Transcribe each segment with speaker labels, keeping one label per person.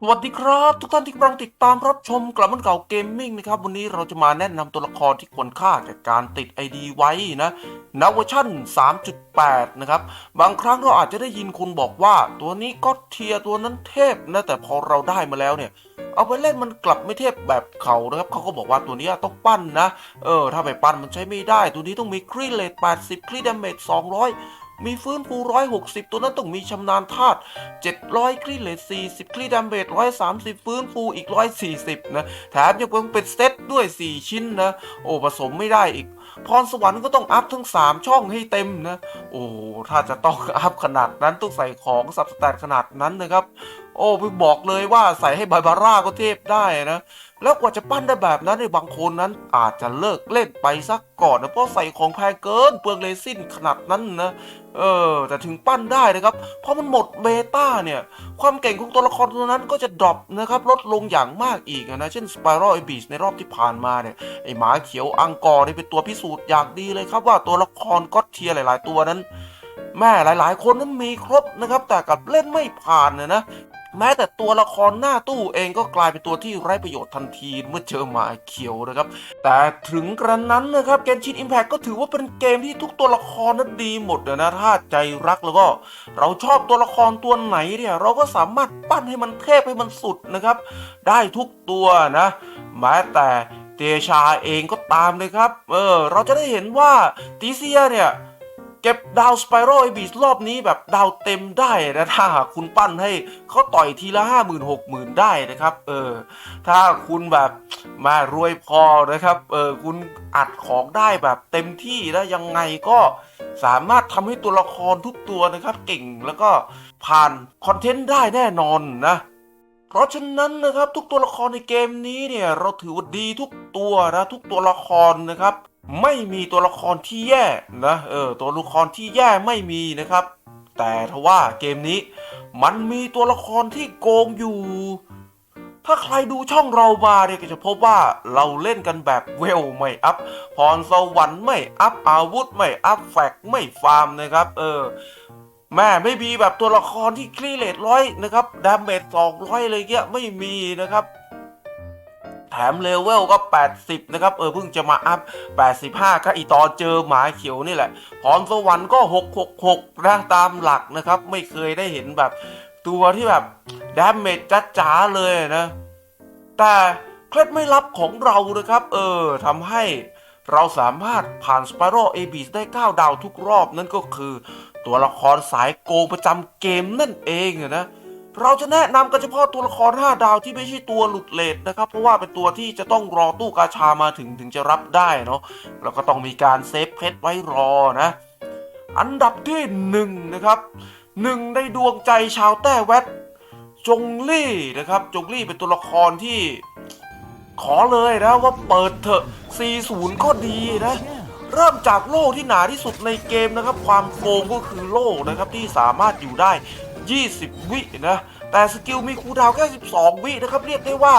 Speaker 1: สวัสดีครับ ทุกท่านที่กำลังติดตามรับชมกลับมันเก่าเกมมิ่งนะครับ วันนี้เราจะมาแนะนำตัวละครที่ควรค่าแก่การติด ID ไว้นะณเวอร์ชั่น 3.8 นะครับ บางครั้งเราอาจจะได้ยินคุณบอกว่า ตัวนี้ก็เทียตัวนั้นเทพนะแต่พอเราได้มาแล้วเนี่ย เอาไปเล่นมันกลับไม่เทพแบบเขานะครับเขาก็บอกว่าตัวนี้ต้องปั้นนะ เออ ถ้าไม่ปั้นมันใช้ไม่ได้ ตัวนี้ต้องมีครีเลต80ครีดาเมจ200 มีฟื้นฟู160ตัวนั้นต้องมีชำนาญธาตุ700คลีเลส40คลีดาเมจ130ฟื้นฟูอีก140นะ แถมยังเป็นเซตด้วย4ชิ้นนะ โอ้ผสมไม่ได้อีก พรสวรรค์ก็ต้องอัพทั้ง3ช่องให้เต็มนะ โอ้ถ้าจะต้องอัพขนาดนั้นต้องใส่ของสับสแตทขนาดนั้นนะครับ โอ้ไปบอกเลยว่าใส่ให้บาบาร่าก็เทพได้นะ แล้วกว่าจะปั้นได้แบบนั้นในบางคนนั้นอาจจะเลิกเล่นไปสักก่อนนะเพราะใส่ของแพงเกินเปลืองเรซินขนาดนั้นนะ เออ แต่ถึงปั้นได้นะครับ เพราะมันหมดเบต้าเนี่ย ความเก่งของตัวละครตัวนั้นก็จะดรอปนะครับ ลดลงอย่างมากอีกนะ เช่น Spiral a b y s ในรอบที่ผ่านมาเนี่ย ไอหมาเขียวอังกอร์นี่เป็นตัวพิสูจน์อย่างดีเลยครับว่าตัวละครก็เทียร์หลาย ๆ ตัวนั้นแม่หลาย ๆ คนนั้นมีครบนะครับ แต่กับเล่นไม่ผ่านนะนะ แม้แต่ตัวละครหน้าตู้เองก็กลายเป็นตัวที่ไร้ประโยชน์ทันทีเมื่อเจอหมาเขียวนะครับ แต่ถึงกระนั้นนะครับเกนชินอิมแพ t ก็ถือว่าเป็นเกมที่ทุกตัวละครนั้นดีหมดนะถ้าใจรักแล้วก็ เราชอบตัวละครตัวไหนเนี่ยเราก็สามารถปั้นให้มันเทพให้มันสุดนะครับ ได้ทุกตัวนะแม้แต่เตชาเองก็ตามเลยครับ เออ เราจะได้เห็นว่าตีเซียเนี่ย เก็บดาวสไปรัลไอบีสรอบนี้แบบดาวเต็มได้นะถ้าหากคุณปั้นให้เขาต่อยทีละห้าหมื่นหกหมื่นได้นะครับ เออ ถ้าคุณแบบมารวยพอนะครับ เออคุณอัดของได้แบบเต็มที่แล้วยังไงก็สามารถทำให้ตัวละครทุกตัวนะครับ เก่งแล้วก็ผ่านคอนเทนต์ได้แน่นอนนะเพราะฉะนั้นนะครับทุกตัวละครในเกมนี้เนี่ยเราถือว่าดีทุกตัวนะทุกตัวละครนะครับ ไม่มีตัวละครที่แย่นะเออตัวละครที่แย่ไม่มีนะครับ แต่ทว่าเกมนี้ มันมีตัวละครที่โกงอยู่ ถ้าใครดูช่องเรามาเนี่ยก็จะพบว่าเราเล่นกันแบบเวลไม่อัพพรสวรรค์ไม่อัพอาวุธไม่อัพแฟกไม่ฟาร์มนะครับ เออแม่ไม่มีแบบตัวละครที่คลีเลตร้อยนะครับดาเมจสองร้อยเลยเงี้ยไม่มีนะครับ แถมเลเวลก็ 80 นะครับ เออเพิ่งจะมาอัพ 85 ก็อีตอนเจอหมาเขียวนี่แหละพรสวรรค์ก็ 666 นะ ตามหลักนะครับ ไม่เคยได้เห็นแบบ ตัวที่แบบดาเมจจ๋าๆเลยนะ แต่เคล็ดไม่ลับของเรานะครับ เออทำให้เราสามารถผ่าน Spiral a b s ได้ 9 ดาวทุกรอบนั่นก็คือ ตัวละครสายโกงประจำเกมนั่นเองนะ เราจะแนะนำกันเฉพาะตัวละคร 5 ดาวที่ไม่ใช่ตัวหลุดเลทนะครับ เพราะว่าเป็นตัวที่จะต้องรอตู้กาชามาถึงถึงจะรับได้เนาะแล้วก็ต้องมีการเซฟเพชรไว้รอนะ อันดับที่หนึ่งนะครับหนึ่งในดวงใจชาวแต้แวดจงลี่นะครับ จงลี่เป็นตัวละครที่ ขอเลยนะว่าเปิดเถอะ 40 ก็ดีนะ เริ่มจากโล่ที่หนาที่สุดในเกมนะครับ ความโกงก็คือโล่นะครับที่สามารถอยู่ได้ 20 วินะ แต่สกิลมีคูลดาวแค่ 12 วินะครับ เรียกได้ว่า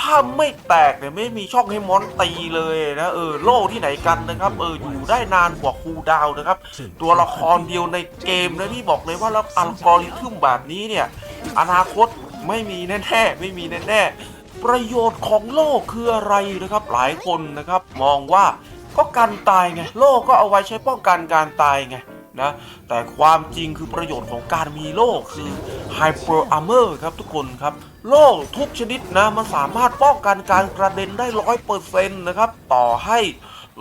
Speaker 1: ถ้าไม่แตกเนี่ยไม่มีช่องให้มอนตีเลยนะเออโล่ที่ไหนกันนะครับเอออยู่ได้นานกว่าคูลดาวน์นะครับ ตัวละครเดียวในเกมนะที่บอกเลยว่าแล้วอัลกอริทึมแบบนี้เนี่ยอนาคตไม่มีแน่ๆไม่มีแน่ๆประโยชน์ของโล่คืออะไรนะครับ หลายคนนะครับ มองว่าก็กันตายไงโล่ก็เอาไว้ใช้ป้องกันการตายไง นะแต่ความจริงคือประโยชน์ของการมีโล่คือ Hyper Armor ครับทุกคนครับโล่ทุกชนิดนะมันสามารถป้องกันการกระเด็นได้ร้อยเปอร์เซ็นต์นะครับต่อให้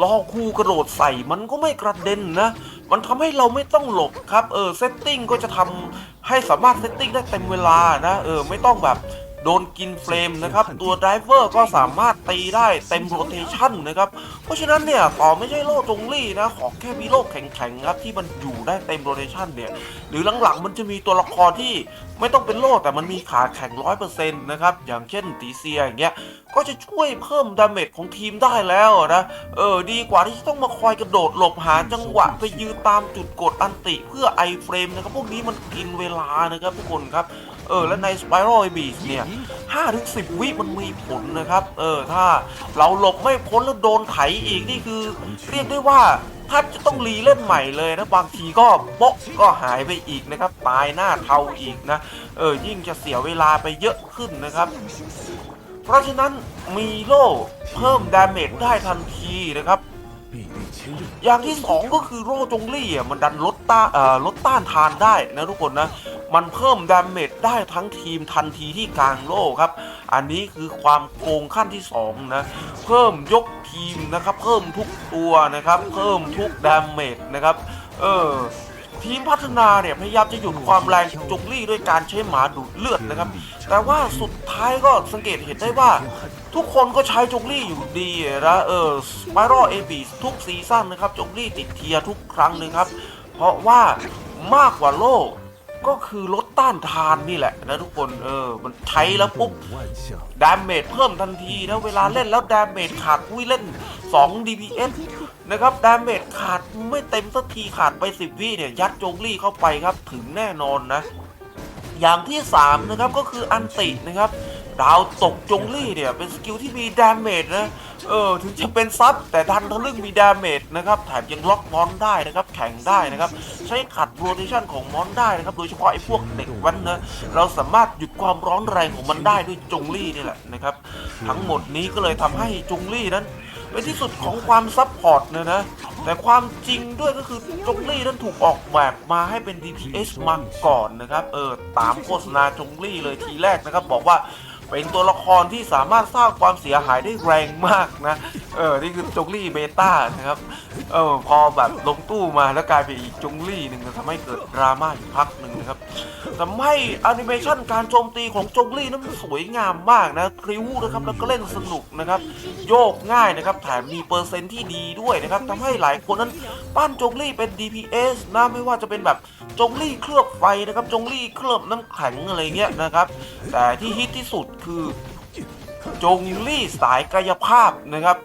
Speaker 1: ลอคู่กระโดดใส่มันก็ไม่กระเด็นนะ มันทำให้เราไม่ต้องหลบครับเออเซตติ้งก็จะทำให้สามารถเซตติ้งได้เต็มเวลานะเออไม่ต้องแบบ โดนกินเฟรมนะครับ ตัวไดเวอร์ก็สามารถตีได้เต็มโรเทชันนะครับ เพราะฉะนั้นเนี่ยต่อไม่ใช่โล่จงลี่นะ ขอแค่มีโล่แข็งๆครับที่มันอยู่ได้เต็มโรเทชันเนี่ย หรือหลังๆมันจะมีตัวละครที่ไม่ต้องเป็นโล่แต่มันมีขาแข็งร้อยเปอร์เซ็นต์นะครับ อย่างเช่นตีเซียอย่างเงี้ยก็จะช่วยเพิ่มดาเมจของทีมได้แล้วนะเออดีกว่าที่จะต้องมาคอยกระโดดหลบหาจังหวะไปยืนตามจุดกดอันติเพื่อไอเฟรมนะครับพวกนี้มันกินเวลานะครับทุกคนครับ เออและใน Spiral Abyss เนี่ยห้าถึงสิวิมันมีผลนะครับ เออถ้าเราหลบไม่พ้นแล้วโดนไถอีกนี่คือ เรียกได้ว่าแทบจะต้องรีเล่นใหม่เลยนะ บางทีก็โป๊ะก็หายไปอีกนะครับ ตายหน้าเทาอีกนะ เออยิ่งจะเสียเวลาไปเยอะขึ้นนะครับ เพราะฉะนั้นมีโล่เพิ่มดาเมจได้ทันทีนะครับอย่างที่ 2 ก็คือโล่จงลี่อะมันดันลดต้าลดต้านทานได้นะทุกคนนะ มันเพิ่มดาเมจได้ทั้งทีมทันทีที่กลางโล่ครับ อันนี้คือความโกงขั้นที่สองนะเพิ่มยกทีมนะครับ เพิ่มทุกตัวนะครับ เพิ่มทุกดาเมจนะครับ เออทีมพัฒนาเนี่ยพยายามจะหยุดความแรงของจงลี่ด้วยการใช้หมาดูดเลือดนะครับ แต่ว่าสุดท้ายก็สังเกตเห็นได้ว่า ทุกคนก็ใช้จงลี่อยู่ดีนะเออสไปรัลเอบีทุกซีซั่นนะครับจงลี่ติดเทียร์ทุกครั้งนะครับ เพราะว่ามากกว่าโลก ก็คือลดต้านทานนี่แหละนะทุกคนเออมันใช้แล้วปุ๊บ，ดาเมจเพิ่มทันทีนะเวลาเล่นแล้วดาเมจขาดอุ้ยเล่น 2 DPS นะครับดาเมจขาดไม่เต็มสักทีขาดไป 10วิเนี่ยยัดจงลี่เข้าไปครับถึงแน่นอนนะ อย่างที่ 3 นะครับก็คืออันตินะครับ ดาวตกจงลี่เนี่ย เป็นสกิลที่มีดาเมจนะ เออ ถึงจะเป็นซับ แต่ดันทะลึ่งมีดาเมจนะครับ แถมยังล็อกมอนได้นะครับ แข่งได้นะครับ ใช้ขัดโรเทชันของมอนได้นะครับ โดยเฉพาะไอ้พวกเด็กวันนะ เราสามารถหยุดความร้อนแรงของมันได้ด้วยจงลี่นี่แหละนะครับ ทั้งหมดนี้ก็เลยทำให้จงลี่นั้นเป็นที่สุดของความซับพอร์ตนะนะ แต่ความจริงด้วยก็คือจงลี่นั้นถูกออกแบบมาให้เป็น DPS มาก่อนนะครับ เออ ตามโฆษณาจงลี่เลยทีแรกนะครับ บอกว่า เป็นตัวละครที่สามารถสร้างความเสียหายได้แรงมากนะ เออ นี่คือจงลี่เบต้านะครับ เออ พอแบบลงตู้มาแล้วกลายเป็นอีกจงลี่หนึ่งทำให้เกิดดราม่าอยู่พักหนึ่งนะครับทำให้แอนิเมชันการโจมตีของจงลี่นั้นสวยงามมากนะพริ้วนะครับ แล้วก็เล่นสนุกนะครับ โยกง่ายนะครับ แถมมีเปอร์เซ็นต์ที่ดีด้วยนะครับทำให้หลายคนนั้นปั้นจงลี่เป็น DPS นะไม่ว่าจะเป็นแบบจงลี่เคลือบไฟนะครับ จงลี่เคลือบน้ำแข็งอะไรเงี้ยนะครับ แต่ที่ฮิตที่สุดคือ จงลี่สายกายภาพนะครับ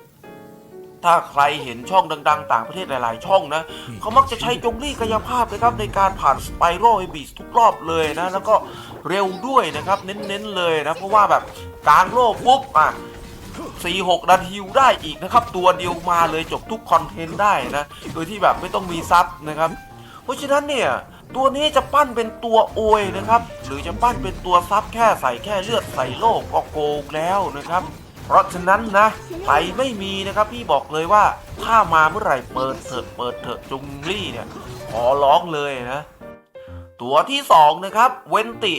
Speaker 1: ถ้าใครเห็นช่องดัง ๆ ต่างประเทศหลาย ๆ ช่องนะเขามักจะใช้จงลี่กายภาพนะครับ ในการผ่านสไปรัลเอบิสทุกรอบเลยนะ แล้วก็เร็วด้วยนะครับ เน้นๆเลยนะ เพราะว่าแบบกลางโลกปุ๊บอะ4-6นาทีฮิวได้อีกนะครับ ตัวเดียวมาเลยจบทุกคอนเทนต์ได้นะ โดยที่แบบไม่ต้องมีซับนะครับ เพราะฉะนั้นเนี่ย ตัวนี้จะปั้นเป็นตัวโอยนะครับ หรือจะปั้นเป็นตัวซับแค่ใส่แค่เลือดใส่โลกก็โกงแล้วนะครับ เพราะฉะนั้นนะใครไม่มีนะครับ พี่บอกเลยว่าถ้ามาเมื่อไหร่เปิดเถอะเปิดเถอะจุงลี่เนี่ยขอร้องเลยนะ ตัวที่สองนะครับ เวนติ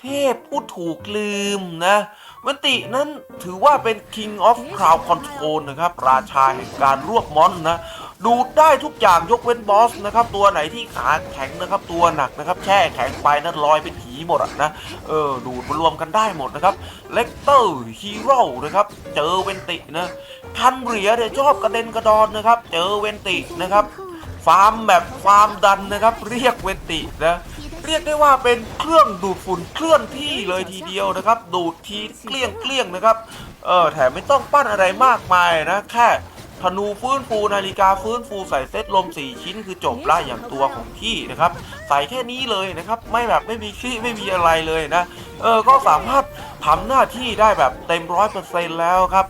Speaker 1: เทพผู้ถูกลืมนะเวนตินั้นถือว่าเป็น King of Crowd Control นะครับ ราชาแห่งการรวบมอนนะ ดูดได้ทุกอย่างยกเว้นบอสนะครับ ตัวไหนที่ขาแข็งนะครับ ตัวหนักนะครับ แช่แข็งไปนั้นลอยเป็นผีหมดอะนะเออดูดมารวมกันได้หมดนะครับเลกเตอร์ฮีโร่นะครับ เจอเวนตินะคันเรียเนี่ยชอบกระเด็นกระดอนนะครับ เจอเวนตินะครับฟาร์มแบบฟาร์มดันนะครับ เรียกเวนตินะเรียกได้ว่าเป็นเครื่องดูดฝุ่นเคลื่อนที่เลยทีเดียวนะครับ ดูดทีเกลี้ยงเกลี้ยงนะครับเออแถมไม่ต้องปั้นอะไรมากมายนะแค่ ธนูฟื้นฟูนาฬิกาฟื้นฟูใส่เซตลม 4 ชิ้น คือจบละอย่างตัวของพี่นะครับ ใส่แค่นี้เลยนะครับ ไม่แบบไม่มีขี้ไม่มีอะไรเลยนะ เออ ก็สามารถทำหน้าที่ได้แบบเต็มร้อยเปอร์เซ็นต์แล้วครับ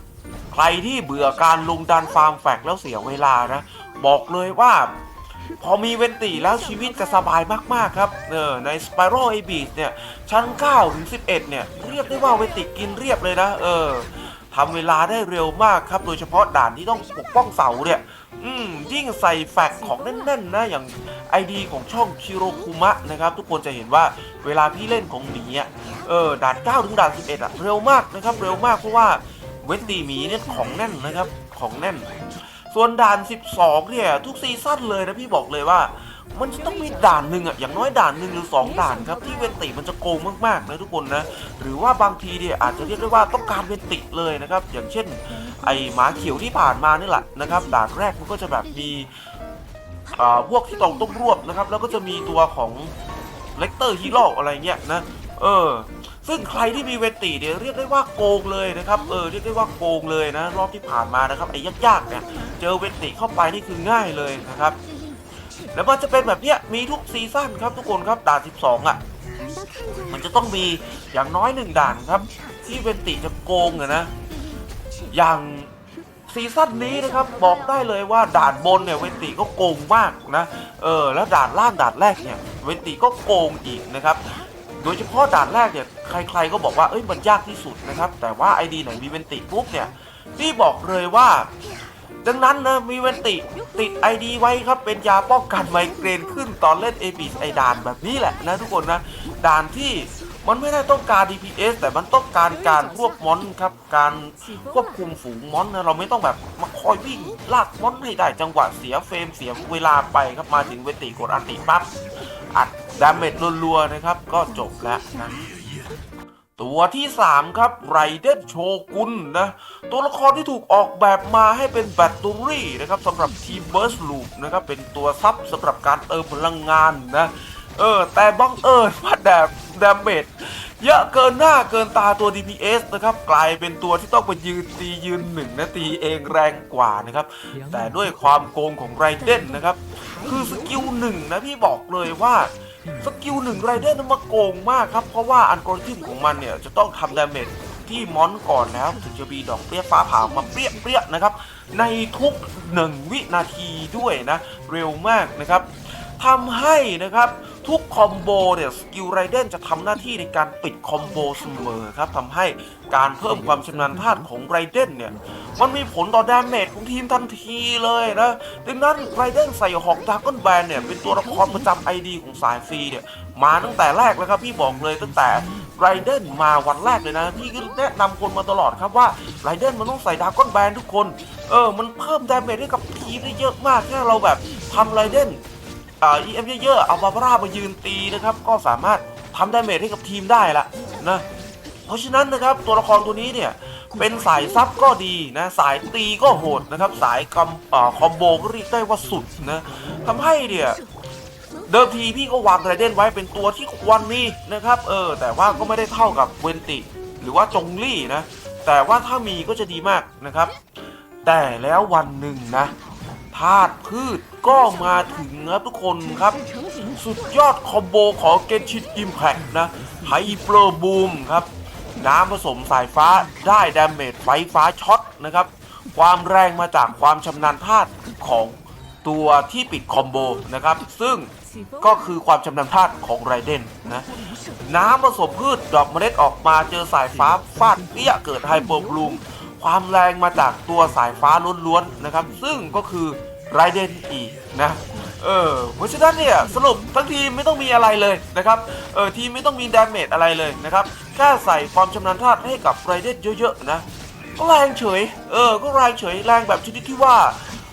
Speaker 1: ใครที่เบื่อการลุงดันฟาร์มแฟกแล้วเสียเวลานะ บอกเลยว่าพอมีเวนตีแล้วชีวิตจะสบายมาก ๆ ครับ เออ ใน Spiral a b e a s เนี่ย ชั้น9ถึง11 เนี่ย เรียกได้ว่าเวนติกินเรียบเลยนะ เออ ทำเวลาได้เร็วมากครับ โดยเฉพาะด่านที่ต้องปกป้องเสาเนี่ย อืมยิ่งใส่แฟกของแน่นๆนะอย่าง ID ของช่องคิโรคุมะนะครับ ทุกคนจะเห็นว่าเวลาพี่เล่นของหมีอะเออด่าน 9 ถึงด่าน 11 อะ เร็วมากนะครับ เร็วมากเพราะว่าเวนตีหมีเนี่ยของแน่นนะครับของแน่น ส่วนด่าน 12 เนี่ย ทุกซีซั่นเลยนะพี่บอกเลยว่า มันจะต้องมีด่านหนึ่งอะอย่างน้อยด่านหนึ่งหรือ 2 ด่านครับที่เวนติมันจะโกงมากๆนะทุกคนนะหรือว่าบางทีเนี่ยอาจจะเรียกได้ว่าต้องการเวนติเลยนะครับอย่างเช่น ไอหมาเขียวที่ผ่านมานี่แหละนะครับด่านแรกมันก็จะแบบมีอ่าพวกที่ต้องต้องรวบนะครับ แล้วก็จะมีตัวของเลกเตอร์ฮีโร่อะไรเงี้ยนะเออซึ่งใครที่มีเวนติเนี่ยเรียกได้ว่าโกงเลยนะครับเออเรียกได้ว่าโกงเลยนะ รอบที่ผ่านมานะครับไอ้ยากๆเนี่ยเจอเวนติเข้าไปนี่คือง่ายเลยนะครับ แล้วมันจะเป็นแบบเนี้ยมีทุกซีซั่นครับทุกคนครับด่าน 12 อะ มันจะต้องมีอย่างน้อยหนึ่งด่านครับ ที่เวนติจะโกงอะนะ อย่างซีซั่นนี้นะครับบอกได้เลยว่าด่านบนเนี่ยเวนติก็โกงมากนะเออแล้วด่านล่างด่านแรกเนี่ยเวนติก็โกงอีกนะครับโดยเฉพาะด่านแรกเนี่ยใครๆก็บอกว่าเอ้ยมันยากที่สุดนะครับแต่ว่าไอดีไหนมีเวนติปุ๊บเนี่ยพี่บอกเลยว่า ดังนั้นนะมีเวนติติด ID ไว้ครับเป็นยาป้องกันไมเกรนขึ้นตอนเล่น a อ i ไอด่านแบบนี้แหละนะทุกคนนะด่านที่มันไม่ได้ต้องการ DPS แต่มันต้องการการรวบมอนครับ การควบคุมฝูงมอนนะเราไม่ต้องแบบมาคอยวิ่งลากมอนให้ได้จังหวะเสียเฟรมเสียเวลาไปครับมาถึงเวนติกดอันติปั๊บอัดดาเมจรัวๆนะครับก็จบแล้วนะ ตัวที่ 3 ครับไรเดนโชกุนนะ ตัวละครที่ถูกออกแบบมาให้เป็นแบตเตอรี่นะครับสำหรับทีมเบิร์สลูปนะครับ เป็นตัวซับสำหรับการเติมพลังงานนะ เออ แต่บังเอิญว่าแดมดาเมจเยอะเกินหน้าเกินตาตัว DPS นะครับ กลายเป็นตัวที่ต้องไปยืนตียืนหนึ่งนะตีเองแรงกว่านะครับ แต่ด้วยความโกงของไรเดนนะครับ คือสกิลหนึ่งนะพี่บอกเลยว่า สกิลหนึ่งไรเดอร์นั้นมาโกงมากครับ เพราะว่าอัลกอริทึมของมันเนี่ย จะต้องทำดาเมจที่มอนก่อนแล้วถึงจะมีดอกเปรี้ยฟ้าผ่ามาเปรี้ยเปรี้ยนะครับ ในทุกหนึ่งวินาทีด้วยนะ เร็วมากนะครับ ทำให้นะครับทุกคอมโบเนี่ยสกิลไรเดนจะทำหน้าที่ในการปิดคอมโบเสมอครับทำให้การเพิ่มความชำนาญธาตุของไรเดนเนี่ยมันมีผลต่อดาเมจของทีมทันทีเลยนะดังนั้นไรเดนใส่หอกดากอนแบนเนี่ยเป็นตัวละครประจำไอดีของสายฟรีเนี่ยมาตั้งแต่แรกแล้วครับพี่บอกเลยตั้งแต่ไรเดนมาวันแรกเลยนะพี่ก็แนะนำคนมาตลอดครับว่าไรเดนมันต้องใส่ดากอนแบนทุกคน เออมันเพิ่มดาเมจให้กับทีมได้เยอะมากแค่เราแบบทำไรเดน อ่า EM เยอะๆ เอาบาบาร่ามายืนตีนะครับ ก็สามารถทำดาเมจให้กับทีมได้ละนะ เพราะฉะนั้นนะครับตัวละครตัวนี้เนี่ย เป็นสายซับก็ดีนะ สายตีก็โหดนะครับ สายคอมคอมโบก็เรียกได้ว่าสุดนะทำให้เนี่ยเดิมทีพี่ก็วางไรเดนไว้เป็นตัวที่ควรมีนะครับ เออ แต่ว่าก็ไม่ได้เท่ากับเวนติ หรือว่าจงลี่นะ แต่ว่าถ้ามีก็จะดีมากนะครับ แต่แล้ววันหนึ่งนะ ธาตุพืชก็มาถึงนะทุกคนครับ สุดยอดคอมโบของเกนชินอิมแพ t นะไฮเปอร์บูมครับ น้ำผสมสายฟ้าได้ดาเมจไฟฟ้าช็อตนะครับ ความแรงมาจากความชำนาญธาตุของตัวที่ปิดคอมโบนะครับ ซึ่งก็คือความชำนาญธาตุของไรเดนนะน้ำผสมพืชดอกเมล็ดออกมาเจอสายฟ้าฟาดเปี้ยเกิดไฮเปอร์บลูม ความแรงมาจากตัวสายฟ้าล้วนๆนะครับ ซึ่งก็คือไรเดนอีกนะเออเพราะฉะนั้นเนี่ยสรุปทั้งทีมไม่ต้องมีอะไรเลยนะครับเออทีมไม่ต้องมีดาเมจอะไรเลยนะครับแค่ใส่ความชำนาญธาตุให้กับไรเดนเยอะๆนะก็แรงเฉยเออก็แรงเฉยแรงแบบชนิดที่ว่า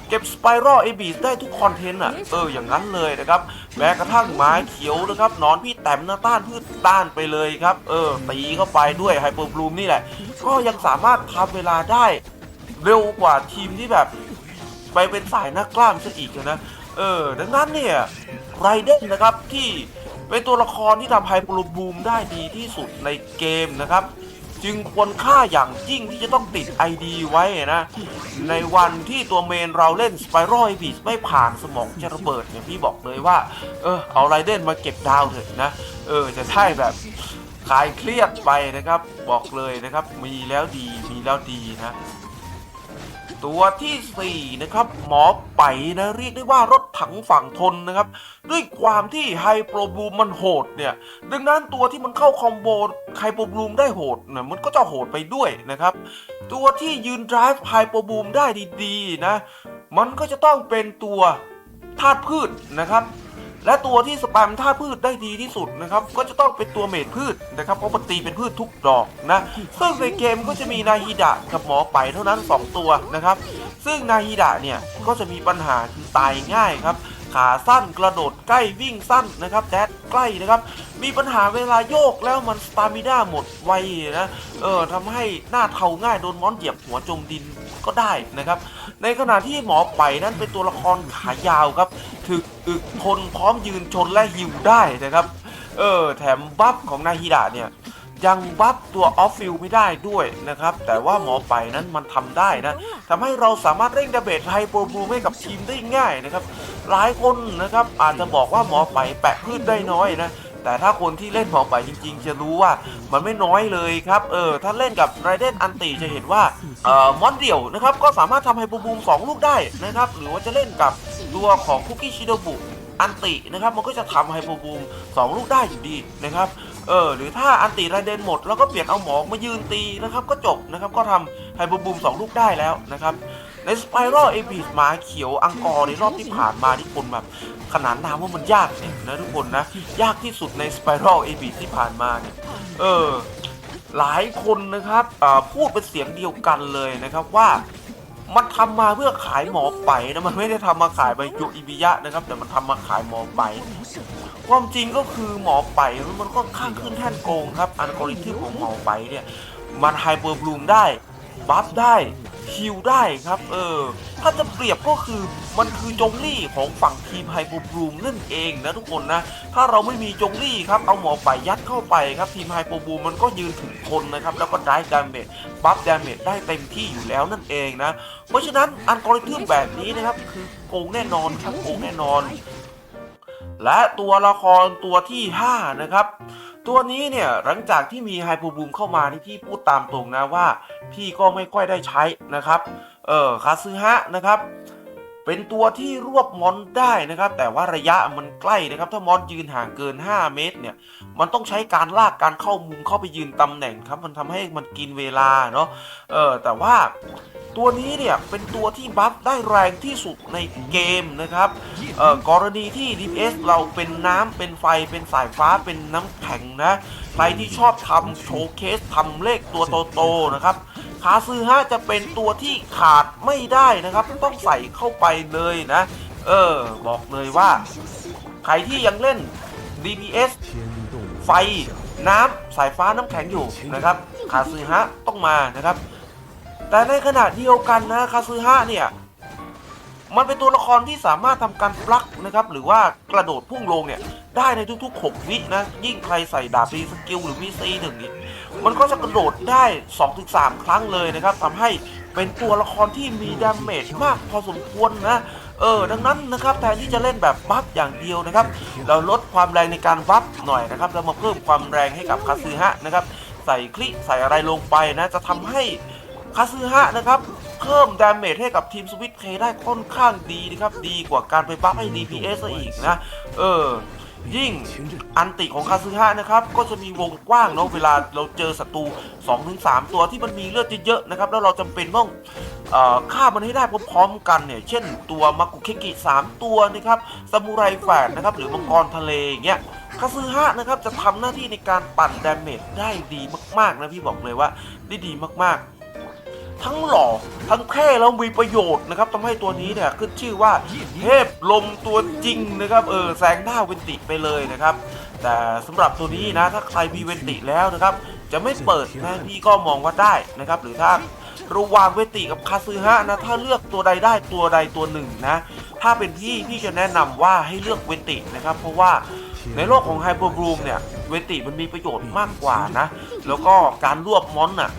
Speaker 1: เก็บสไปรัลเอบีได้ทุกคอนเทนต์อะเอออย่างนั้นเลยนะครับแม้กระทั่งไม้เขียวนะครับหนอนพี่แต้มหน้าต้านพืชต้านไปเลยครับเออตีเข้าไปด้วยไฮเปอร์บลูมนี่แหละ ก็ยังสามารถทำเวลาได้เร็วกว่าทีมที่แบบ ไปเป็นสายนักกล้ามซะอีกนะเออดังนั้นเนี่ยไรเดนนะครับที่เป็นตัวละครที่ทำไฮเปอร์บลูมได้ดีที่สุดในเกมนะครับ จึงควรค่าอย่างยิ่งที่จะต้องติด ID ไว้นะ ในวันที่ตัวเมนเราเล่นสไปรอยบีชไม่ผ่านสมองจะระเบิดเนี่ยพี่บอกเลยว่า เออ เอาไรเดนมาเก็บดาวเถอะนะ เออ จะได้แบบคลายเครียดไปนะครับ บอกเลยนะครับ มีแล้วดีมีแล้วดีนะ ตัวทีสี่ 4 นะครับ หมอไปนะเรียกได้ว่ารถถังฝั่งทนนะครับ ด้วยความที่ไฮโปรบลูมมันโหดเนี่ย ดังนั้นตัวที่มันเข้าคอมโบไฮโปรบลูมได้โหดเนี่ยมันก็จะโหดไปด้วยนะครับ ตัวที่ยืน drive ไฮโปรบลูมได้ดีๆนะ มันก็จะต้องเป็นตัวธาตุพืชนะครับ และตัวที่สแปมธาตุพืชได้ดีที่สุดนะครับก็จะต้องเป็นตัวเมดพืชนะครับเพราะมันตีเป็นพืชทุกดอกนะซึ่งในเกมก็จะมีนาฮิดะกับหมอไปเท่านั้น 2 ตัวนะครับ ซึ่งนาฮิดะเนี่ยก็จะมีปัญหาคือตายง่ายครับขาสั้นกระโดดใกล้วิ่งสั้นนะครับแดดใกล้นะครับ มีปัญหาเวลาโยกแล้วมันสตามิน่าหมดไวนะเออทำให้หน้าเทาง่ายโดนมอนเหยียบหัวจมดิน ก็ได้นะครับ ในขณะที่หมอไปนั้นเป็นตัวละครขายาวครับถึกอึกทนพร้อมยืนชนและหิวได้นะครับเออแถมบัฟของนาฮิดะเนี่ยยังบัฟตัวออฟฟิลไม่ได้ด้วยนะครับ แต่ว่าหมอไปนั้นมันทำได้นะทำให้เราสามารถเร่งดาเมจไฮโปรบูให้กับทีมได้ง่ายนะครับ หลายคนนะครับอาจจะบอกว่าหมอไปแปะพืชได้น้อยนะ แต่ถ้าคนที่เล่นหมอไปจริง ๆ จะรู้ว่ามันไม่น้อยเลยครับ เออ ถ้าเล่นกับไรเดนอันติจะเห็นว่าเอ่อมอนเดี่ยวนะครับ ก็สามารถทำไฮบูบูม2ลูกได้นะครับ หรือว่าจะเล่นกับตัวของคุกกี้ชิโดบุอันตินะครับ มันก็จะทำไฮบูบูม2ลูกได้อยู่ดีนะครับเออหรือถ้าอันติไรเดนหมด แล้วก็เปลี่ยนเอาหมอมายืนตีนะครับ ก็จบนะครับก็ทำไฮบูบูม2ลูกได้แล้วนะครับ ในสไปรัลเอบีมาเขียวอังกอร์ในรอบที่ผ่านมาที่คนแบบขนานนามว่ามันยากเนี่ยนะทุกคนนะ ยากที่สุดในสไปรัลเอบีที่ผ่านมาเนี่ยเออ หลายคนนะครับอ่าพูดเป็นเสียงเดียวกันเลยนะครับว่ามันทำมาเพื่อขายหมอไปนะมันไม่ได้ทำมาขายใบยูอิบิยะนะครับ แต่มันทำมาขายหมอไป ความจริงก็คือหมอไปมันก็ข้างขึ้นแท่นโกงครับอัลกอริทึมของหมอไปเนี่ย มันไฮเปอร์บลูมได้ บัฟได้ ฮิลได้ครับ เออ ถ้าจะเปรียบก็คือมันคือจงลี่ของฝั่งทีมไฮเปรบลูมนั่นเองนะทุกคนนะ ถ้าเราไม่มีจงลี่ครับ เอาหมอไปยัดเข้าไปครับ ทีมไฮเปรบลูมมันก็ยืนถึงคนนะครับ แล้วก็ได้ดาเมจบัฟดาเมจได้เต็มที่อยู่แล้วนั่นเองนะ เพราะฉะนั้นอัลกอริทึมแบบนี้นะครับคือโกงแน่นอนครับโกงแน่นอน และตัวละครตัวที่ 5 นะครับ ตัวนี้เนี่ยหลังจากที่มีไฮโปบูมเข้ามาที่พี่พูดตามตรงนะว่า พี่ก็ไม่ค่อยได้ใช้นะครับ เออคาซึฮะนะครับ เป็นตัวที่รวบมอนได้นะครับ แต่ว่าระยะมันใกล้นะครับ ถ้ามอนยืนห่างเกิน 5 เมตรเนี่ย มันต้องใช้การลากการเข้ามุมเข้าไปยืนตำแหน่งครับ มันทำให้มันกินเวลาเนาะเออแต่ว่าตัวนี้เนี่ยเป็นตัวที่บัฟได้แรงที่สุดในเกมนะครับเออกรณีที่ DPS เราเป็นน้ำเป็นไฟเป็นสายฟ้าเป็นน้ำแข็งนะ ใครที่ชอบทำโชว์เคสทำเลขตัวโตๆนะครับ คาซื้อฮะจะเป็นตัวที่ขาดไม่ได้นะครับ ต้องใส่เข้าไปเลยนะ เออ บอกเลยว่า ใครที่ยังเล่น DPS ไฟน้ำสายฟ้าน้ำแข็งอยู่นะครับคาซึฮะต้องมานะครับ แต่ในขณะเดียวกันนะคาซึฮะเนี่ย มันเป็นตัวละครที่สามารถทำการปลักนะครับหรือว่ากระโดดพุ่งลงเนี่ยได้ในทุกๆ 6 วินะ ยิ่งใครใส่ดาบรีสกิลหรือวีซีหนึ่งนี่มันก็จะกระโดดได้ 2-3 ครั้งเลยนะครับทำให้เป็นตัวละครที่มีดาเมจมากพอสมควรนะเออดังนั้นนะครับแทนที่จะเล่นแบบบัฟอย่างเดียวนะครับ เราลดความแรงในการบัฟหน่อยนะครับแล้วมาเพิ่มความแรงให้กับคาซึฮะนะครับ ใส่คลิใส่อะไรลงไปนะ จะทำให้คาซึฮะนะครับ เพิ่มดาเมจให้กับทีมสวิตเคได้ค่อนข้างดีนะครับ ดีกว่าการไปบัฟให้ DPS ซะอีกนะ เออ ยิ่งอันติของคาซึฮะนะครับ ก็จะมีวงกว้างเนาะเวลาเราเจอศัตรู 2-3 ตัวที่มันมีเลือดเยอะๆนะครับ แล้วเราจำเป็นต้องฆ่ามันให้ได้พร้อมๆกันเนี่ย เช่นตัวมากุเคกิ 3 ตัวนะครับซามูไรแฝดนะครับ หรือมังกรทะเลอย่างเงี้ยคาซึฮะนะครับจะทำหน้าที่ในการปั่นดาเมจได้ดีมากๆนะพี่บอกเลยว่าได้ดีมากๆ ทั้งหล่อทั้งเท่แล้วมีประโยชน์นะครับทำให้ตัวนี้เนี่ยขึ้นชื่อว่าเทพลมตัวจริงนะครับเออแซงหน้าเวนติไปเลยนะครับ แต่สำหรับตัวนี้นะถ้าใครมีเวนติแล้วนะครับ จะไม่เปิดนะพี่ก็มองว่าได้นะครับ หรือถ้าระหว่างเวนติกับคาซึฮะนะถ้าเลือกตัวใดได้ตัวใดตัวหนึ่งนะถ้าเป็นพี่พี่จะแนะนำว่าให้เลือกเวนตินะครับ เพราะว่าในโลกของไฮเปอร์บลูมเนี่ยเวนติมันมีประโยชน์มากกว่านะ แล้วก็การรวบมอนน่ะ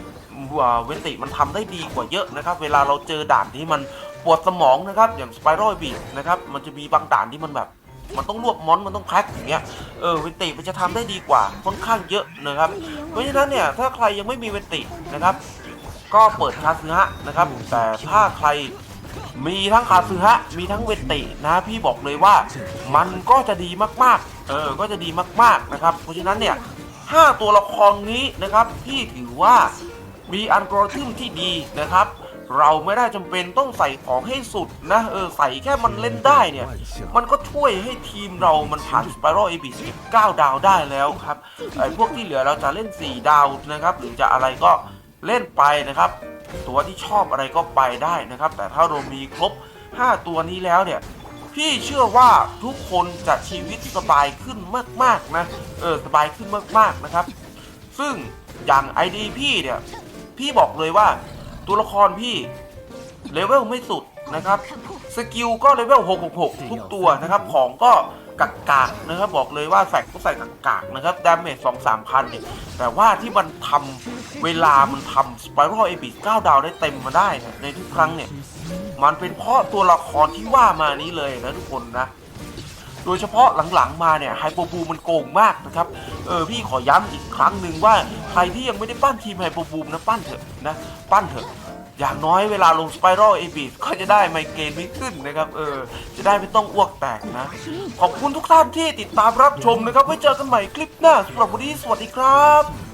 Speaker 1: เวนติมันทำได้ดีกว่าเยอะนะครับ เวลาเราเจอด่านที่มันปวดสมองนะครับ อย่างสไปรัลบีนะครับมันจะมีบางด่านที่มันแบบมันต้องรวบมอนมันต้องแคร็กอย่างเงี้ย เออเวนติมันจะทำได้ดีกว่าค่อนข้างเยอะนะครับ เพราะฉะนั้นเนี่ยถ้าใครยังไม่มีเวนตินะครับ ก็เปิดคาซึฮะนะครับ แต่ถ้าใครมีทั้งคาซึฮะมีทั้งเวนตินะพี่บอกเลยว่ามันก็จะดีมากๆ เออ ก็จะดีมากๆนะครับ เพราะฉะนั้นเนี่ยห้าตัวละครนี้นะครับ พี่ถือว่า มีอัลกอริทึมที่ดีนะครับ เราไม่ได้จำเป็นต้องใส่ของให้สุดนะเออใส่แค่มันเล่นได้เนี่ย มันก็ช่วยให้ทีมเรามันผ่านสไปรัลเอบีสิบเก้าดาวได้แล้วครับไอ้พวกที่เหลือเราจะเล่น 4 ดาวนะครับ หรือจะอะไรก็เล่นไปนะครับ ตัวที่ชอบอะไรก็ไปได้นะครับ แต่ถ้าเรามีครบ 5 ตัวนี้แล้วเนี่ยพี่เชื่อว่าทุกคนจะชีวิตสบายขึ้นมากๆนะ เออ สบายขึ้นมากๆนะครับ ซึ่งอย่าง ID พี่เนี่ย พี่บอกเลยว่า ตัวละครพี่เลเวลไม่สุดนะครับสกิลก็เลเวล666 ทุกตัวนะครับ ของก็กักกากๆนะครับ บอกเลยว่าใส่ก็ใส่กักกากๆนะครับดาเมจ2 3พันเนี่ยแต่ว่าที่มันทำเวลามันทำสไปรัลเอบิส9ดาวได้เต็มมาได้เนี่ยในทุกครั้งเนี่ย มันเป็นเพราะตัวละครที่ว่ามานี้เลยนะทุกคนนะ โดยเฉพาะหลังๆมาเนี่ยไฮโปบูมันโกงมากนะครับเออพี่ขอย้ำอีกครั้งหนึ่งว่าใครที่ยังไม่ได้ปั้นทีมไฮโปบูมนะปั้นเถอะนะปั้นเถอะอย่างน้อยเวลาลงสไปรัลเอบีก็จะได้ไมเกรนไม่ขึ้นนะครับเออจะได้ไม่ต้องอ้วกแตกนะ ขอบคุณทุกท่านที่ติดตามรับชมนะครับ ไว้เจอกันใหม่คลิปหน้าสำหรับวันนี้สวัสดีครับ